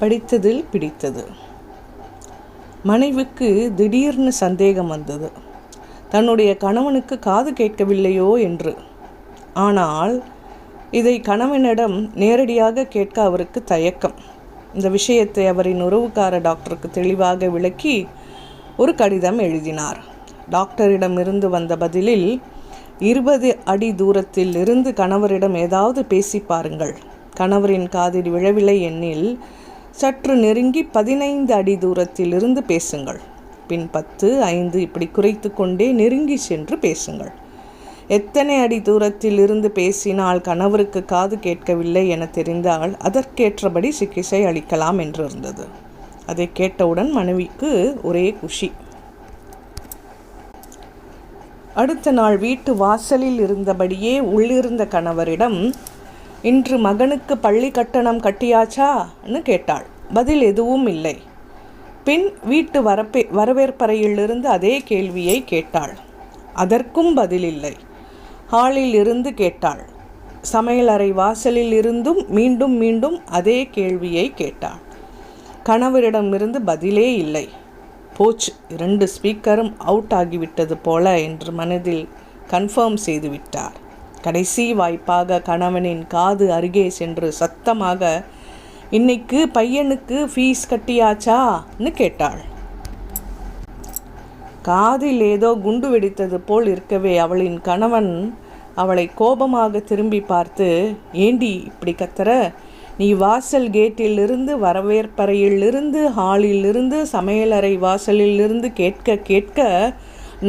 படித்ததில் பிடித்தது. மனைவிக்கு திடீர்னு சந்தேகம் வந்தது. தன்னுடைய கணவனுக்கு காது கேட்கவில்லையோ என்று. ஆனால் இதை கணவனிடம் நேரடியாக கேட்க அவருக்கு தயக்கம். இந்த விஷயத்தை அவரின் உறவுக்கார டாக்டருக்கு தெளிவாக விளக்கி ஒரு கடிதம் எழுதினார். டாக்டரிடமிருந்து வந்த பதிலில் இருபது அடி தூரத்தில் இருந்து கணவரிடம் ஏதாவது பேசி பாருங்கள். கணவரின் காதில் விழவில்லை எண்ணில் சற்று நெருங்கி பதினைந்து அடி தூரத்தில் இருந்து பேசுங்கள். பின் பத்து ஐந்து இப்படி குறைத்து கொண்டே நெருங்கி சென்று பேசுங்கள். எத்தனை அடி தூரத்தில் இருந்து பேசினால் கணவருக்கு காது கேட்கவில்லை என தெரிந்தால் அதற்கேற்றபடி சிகிச்சை அளிக்கலாம் என்றிருந்தது. அதை கேட்டவுடன் மனைவிக்கு ஒரே குஷி. அடுத்த நாள் வீட்டு வாசலில் இருந்தபடியே உள்ளிருந்த கணவரிடம் இன்று மகனுக்கு பள்ளி கட்டணம் கட்டியாச்சான்னு கேட்டாள். பதில் எதுவும் இல்லை. பின் வீட்டு வரப்பே வரவேற்பறையிலிருந்து அதே கேள்வியை கேட்டாள். அதற்கும் பதில் இல்லை. ஹாலில் இருந்து கேட்டாள். சமையலறை வாசலில் இருந்தும் மீண்டும் மீண்டும் அதே கேள்வியை கேட்டாள். கணவரிடமிருந்து பதிலே இல்லை. போச்சு இரண்டு ஸ்பீக்கரும் அவுட் ஆகிவிட்டது போல என்று மனதில் கன்ஃபார்ம் செய்துவிட்டார் கடைசி வாய்ப்பாக கணவனின் காது அருகே சென்று சத்தமாக இன்னைக்கு பையனுக்கு ஃபீஸ் கட்டியாச்சான்னு கேட்டாள். காதில் ஏதோ குண்டு வெடித்தது போல் இருக்கவே அவளின் கணவன் அவளை கோபமாக திரும்பி பார்த்து ஏண்டி இப்படி கத்துற? நீ வாசல் கேட்டிலிருந்து வரவேற்பறையிலிருந்து ஹாலிலிருந்து சமையலறை வாசலிலிருந்து கேட்க கேட்க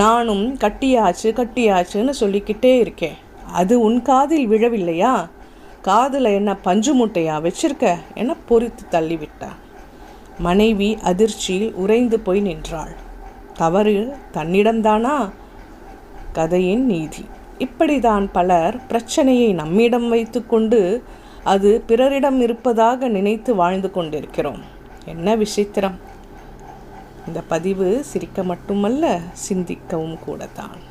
நானும் கட்டியாச்சு கட்டியாச்சுன்னு சொல்லிக்கிட்டே இருக்கேன். அது உன் காதில் விழவில்லையா? காதில் என்ன பஞ்சு மூட்டையா வச்சிருக்க? என பொறித்து தள்ளிவிட்டான் மனைவி அதிர்ச்சியில் உறைந்து போய் நின்றாள். தவறு தன்னிடம்தானா? கதையின் நீதி. இப்படிதான் பலர் பிரச்சனையை நம்மிடம் வைத்துக்கொண்டு அது பிறரிடம் இருப்பதாக நினைத்து வாழ்ந்து கொண்டிருக்கிறோம். என்ன விசித்திரம். இந்த பதிவு சிரிக்க மட்டுமல்ல சிந்திக்கவும் கூட தான்